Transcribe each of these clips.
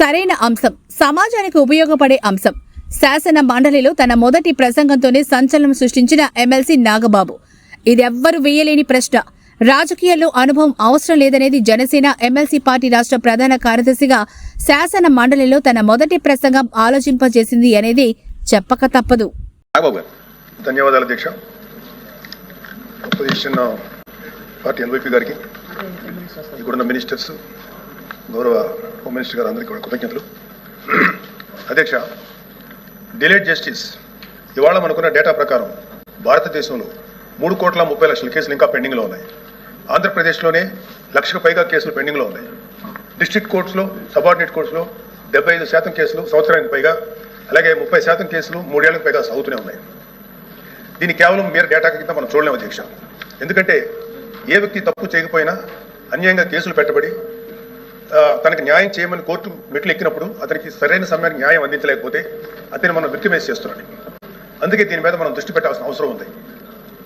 సరైన అంశం సమాజానికి ఉపయోగపడే అంశం. శాసన మండలిలో తన మొదటి ప్రసంగంతోనే సంచలనం సృష్టించిన ఎమ్మెల్సీ నాగబాబు. ఇదెవ్వరు వేయలేని ప్రశ్న. రాజకీయాల్లో అనుభవం అవసరం లేదనేది జనసేన ఎమ్మెల్సీ పార్టీ రాష్ట్ర ప్రధాన కార్యదర్శిగా శాసన మండలిలో తన మొదటి ప్రసంగం ఆలోచింపజేసింది అనేది చెప్పక తప్పదు. నాగబాబు గారు. ధన్యవాదాలు అధ్యక్ష. పార్టీ గారికి. ఇక్కడున్న మినిస్టర్స్ గౌరవ హోమ్ మినిస్టర్ గారు అందరికీ కూడా కృతజ్ఞతలు. అధ్యక్ష డిలేట్ జస్టిస్ ఇవాళ మనకున్న డేటా ప్రకారం భారతదేశంలో మూడు కోట్ల ముప్పై లక్షల కేసులు ఇంకా పెండింగ్లో ఉన్నాయి. ఆంధ్రప్రదేశ్లోనే లక్షకు పైగా కేసులు పెండింగ్లో ఉన్నాయి. డిస్ట్రిక్ట్ కోర్ట్స్లో సబార్డినేట్ కోర్ట్స్లో డెబ్బై ఐదు శాతం కేసులు సంవత్సరానికి పైగా అలాగే ముప్పై శాతం కేసులు మూడేళ్ళకు పైగా సాగుతూనే ఉన్నాయి. దీన్ని కేవలం మీరు డేటా కింద మనం చూడలేము అధ్యక్ష. ఎందుకంటే ఏ వ్యక్తి తప్పు చేయకపోయినా అన్యాయంగా కేసులు పెట్టబడి తనకు న్యాయం చేయమని కోర్టు మెట్లు ఎక్కినప్పుడు అతనికి సరైన సమయానికి న్యాయం అందించలేకపోతే అతన్ని మనం విక్టిమైజ్ చేస్తున్నాడు అందుకే దీని మీద మనం దృష్టి పెట్టాల్సిన అవసరం ఉంది.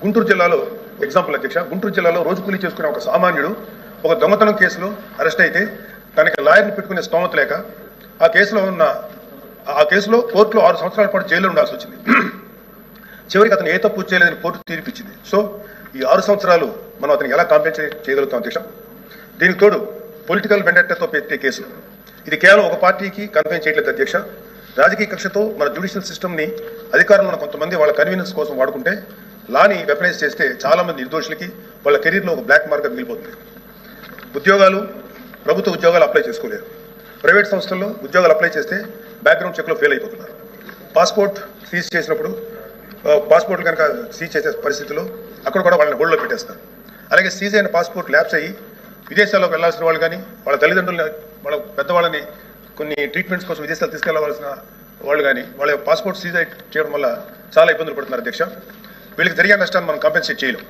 గుంటూరు జిల్లాలో ఎగ్జాంపుల్ అధ్యక్ష గుంటూరు జిల్లాలో రోజు కూలీ చేసుకునే ఒక సామాన్యుడు ఒక దొంగతనం కేసులో అరెస్ట్ అయితే తనకి లాయర్ని పెట్టుకునే స్తోమత లేక ఆ కేసులో ఉన్న ఆ కేసులో కోర్టులో ఆరు సంవత్సరాల పాటు జైల్లో ఉండాల్సి వచ్చింది. చివరికి అతను ఏ తప్పు చేయలేదని కోర్టు తీర్పిచ్చింది. సో ఈ ఆరు సంవత్సరాలు మనం అతనికి ఎలా కాంపెన్సేట్ చేయగలుగుతాం అధ్యక్ష? దీనికి తోడు పొలిటికల్ వెండెట్టతో పెట్టే కేసులు. ఇది కేవలం ఒక పార్టీకి కన్ఫైన్ చేయట్లేదు అధ్యక్ష. రాజకీయ కక్షతో మన జ్యుడిషియల్ సిస్టమ్ని అధికారంలో ఉన్న కొంతమంది వాళ్ళ కన్వీనియన్స్ కోసం వాడుకుంటే లాని వెపనైజ్ చేస్తే చాలా మంది నిర్దోషులకి వాళ్ళ కెరీర్లో ఒక బ్లాక్ మార్క్ మిగిలిపోతుంది. ఉద్యోగాలు ప్రభుత్వ ఉద్యోగాలు అప్లై చేసుకోలేరు. ప్రైవేట్ సంస్థల్లో ఉద్యోగాలు అప్లై చేస్తే బ్యాక్గ్రౌండ్ చెక్లో ఫెయిల్ అయిపోతున్నారు. పాస్పోర్ట్ సీజ్ చేసినప్పుడు పాస్పోర్ట్లు కనుక సీజ్ చేసే పరిస్థితిలో అక్కడ కూడా వాళ్ళని హోల్డ్లో పెట్టేస్తారు. అలాగే సీజ్ అయిన పాస్పోర్ట్ ల్యాబ్స్ అయ్యి విదేశాల్లోకి వెళ్ళాల్సిన వాళ్ళు కానీ వాళ్ళ తల్లిదండ్రులు వాళ్ళ పెద్దవాళ్ళని కొన్ని ట్రీట్మెంట్స్ కోసం విదేశాలు తీసుకెళ్ళవలసిన వాళ్ళు కానీ వాళ్ళ పాస్పోర్ట్ సీజ్ చేయడం వల్ల చాలా ఇబ్బందులు పడుతున్నారు అధ్యక్ష. వీళ్ళకి జరిగే నష్టాన్ని మనం కంపెన్సేట్ చేయలేం.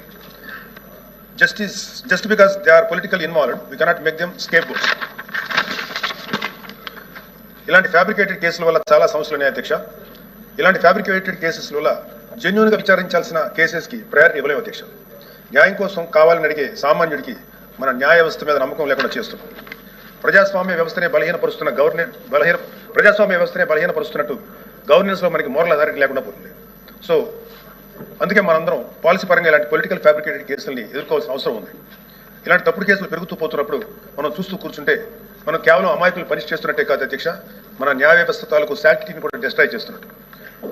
Justice just because they are political involved we cannot make them scapegoats ఇలాంటి ఫ్యాబ్రికేటెడ్ కేసుల వల్ల చాలా సమస్యలు ఉన్నాయి అధ్యక్ష. ఇలాంటి ఫ్యాబ్రికేటెడ్ కేసెస్ వల్ల జెన్యున్గా విచారించాల్సిన కేసెస్కి ప్రయారిటీ ఇవ్వలేము అధ్యక్ష. న్యాయం కోసం కావాలని అడిగే సామాన్యుడికి మన న్యాయ వ్యవస్థ మీద నమ్మకం లేకుండా చేస్తున్నాం ప్రజాస్వామ్య వ్యవస్థనే బలహీనపరుస్తున్న గవర్నెన్ బలహీన ప్రజాస్వామ్య వ్యవస్థనే బలహీనపరుస్తున్నట్టు గవర్నెన్స్లో మనకి మోరల్ అథారిటీ లేకుండా పోతుంది. సో అందుకే మనందరం పాలసీ పరంగా ఇలాంటి పొలిటికల్ ఫ్యాబ్రికేటెడ్ కేసుల్ని ఎదుర్కోవాల్సిన అవసరం ఉంది. ఇలాంటి తప్పుడు కేసులు పెరుగుతూ పోతున్నప్పుడు మనం చూస్తూ కూర్చుంటే మనం కేవలం అమాయకులు పనిష్ చేస్తున్నట్టే కాదు అధ్యక్ష మన న్యాయ వ్యవస్థ తాలూకు శాంటిటీని కూడా డిస్ట్రాయ్ చేస్తున్నట్టు.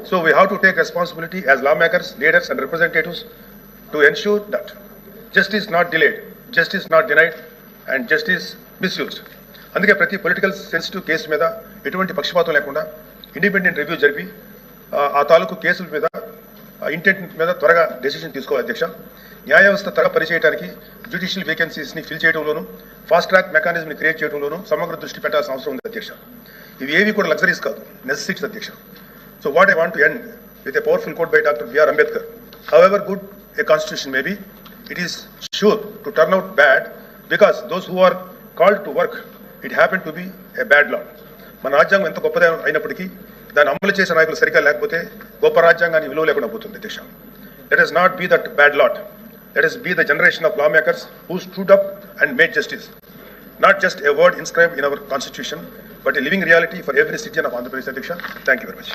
So we have to take responsibility as law makers leaders and representatives to ensure that justice not delayed justice not denied and justice misused అందుకే ప్రతి పొలిటికల్ సెన్సిటివ్ కేసు మీద ఎటువంటి పక్షపాతం లేకుండా ఇండిపెండెంట్ రివ్యూ జరిపి ఆ, తాలూకు కేసుల మీద ఇంటెంట్ మీద త్వరగా డెసిషన్ తీసుకోవాలి అధ్యక్ష. న్యాయ వ్యవస్థ త్వరగా పనిచేయడానికి జ్యుడిషియల్ వేకెన్సీస్ని ఫిల్ చేయడంలోనూ ఫాస్ట్ ట్రాక్ మెకానిజంని క్రియేట్ చేయడంలోనూ సమగ్ర దృష్టి పెట్టాల్సిన అవసరం ఉంది అధ్యక్ష. ఇవి ఏవి కూడా లగ్జరీస్ కాదు నెసెసిటీస్ అధ్యక్ష. So what I want to end with a powerful quote by doctor BR Ambedkar however good a constitution maybe it is sure to turn out bad because those who are called to work, it happened to be a bad law. మన రాజ్యాంగం ఎంత గొప్పదే అయినప్పటికీ దాన్ని అమలు చేసే నాయకులు సరిగ్గా లేకపోతే గొప్ప రాజ్యాంగాన్ని విలువ లేకుండా పోతుంది దేశం let us not be that bad lot let us be the generation of law makers who stood up and made justice not just a word inscribe in our constitution but a living reality for every citizen of Andhra Pradesh అధ్యక్ష. Thank you very much